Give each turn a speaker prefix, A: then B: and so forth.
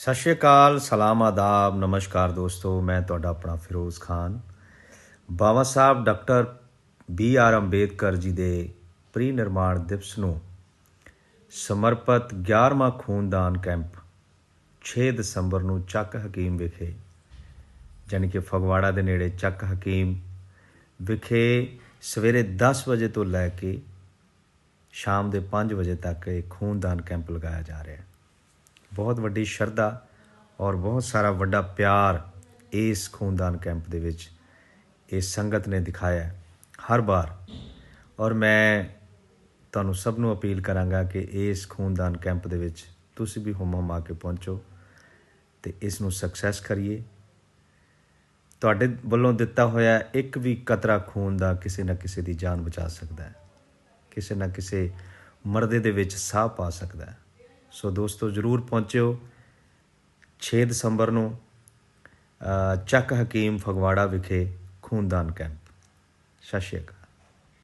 A: ਸਤਿ ਸ਼੍ਰੀ ਅਕਾਲ, ਸਲਾਮ ਆਦਾਬ, ਨਮਸਕਾਰ ਦੋਸਤੋ, ਮੈਂ ਤੁਹਾਡਾ ਆਪਣਾ Firoz Khan. Baba Sahib doctor B R Ambedkar ji ਦੇ ਪ੍ਰੀ ਨਿਰਮਾਣ ਦਿਵਸ ਨੂੰ ਸਮਰਪਿਤ 11ਵਾਂ ਖੂਨਦਾਨ ਕੈਂਪ 6 ਦਸੰਬਰ ਨੂੰ ਚੱਕ ਹਕੀਮ ਵਿਖੇ, ਜਾਣੀ ਕਿ ਫਗਵਾੜਾ ਦੇ ਨੇੜੇ ਚੱਕ ਹਕੀਮ ਵਿਖੇ ਸਵੇਰੇ 10 ਵਜੇ ਤੋਂ ਲੈ ਕੇ ਸ਼ਾਮ ਦੇ 5 ਵਜੇ ਤੱਕ ਇਹ ਖੂਨਦਾਨ ਕੈਂਪ ਲਗਾਇਆ ਜਾ ਰਿਹਾ ਹੈ। ਬਹੁਤ ਵੱਡੀ ਸ਼ਰਧਾ ਔਰ ਬਹੁਤ ਸਾਰਾ ਵੱਡਾ ਪਿਆਰ ਇਸ ਖੂਨਦਾਨ ਕੈਂਪ ਦੇ ਵਿੱਚ ਇਸ ਸੰਗਤ ਨੇ ਦਿਖਾਇਆ ਹਰ ਵਾਰ। ਔਰ ਮੈਂ ਤੁਹਾਨੂੰ ਸਭ ਨੂੰ ਅਪੀਲ ਕਰਾਂਗਾ ਕਿ ਇਸ ਖੂਨਦਾਨ ਕੈਂਪ ਦੇ ਵਿੱਚ ਤੁਸੀਂ ਵੀ ਹੁਮ ਹੁਮਾ ਕੇ ਪਹੁੰਚੋ ਤੇ ਇਸ ਨੂੰ ਸਕਸੈਸ ਕਰੀਏ। ਤੁਹਾਡੇ ਵੱਲੋਂ ਦਿੱਤਾ ਹੋਇਆ ਇੱਕ ਵੀ ਕਤਰਾ ਖੂਨ ਦਾ ਕਿਸੇ ਨਾ ਕਿਸੇ ਦੀ ਜਾਨ ਬਚਾ ਸਕਦਾ ਹੈ। ਕਿਸੇ ਨਾ ਕਿਸੇ ਮਰਦੇ ਦੇ ਵਿੱਚ ਸਾਹ ਪਾ ਸਕਦਾ ਹੈ। ਸੋ ਦੋਸਤੋ, ਜਰੂਰ ਪਹੁੰਚਿਓ। 6 ਦਸੰਬਰ ਨੂੰ ਚੱਕ ਹਕੀਮ ਫਗਵਾੜਾ ਵਿਖੇ ਖੂਨਦਾਨ ਕੈਂਪ। ਸਤਿ ਸ਼੍ਰੀ ਅਕਾਲ।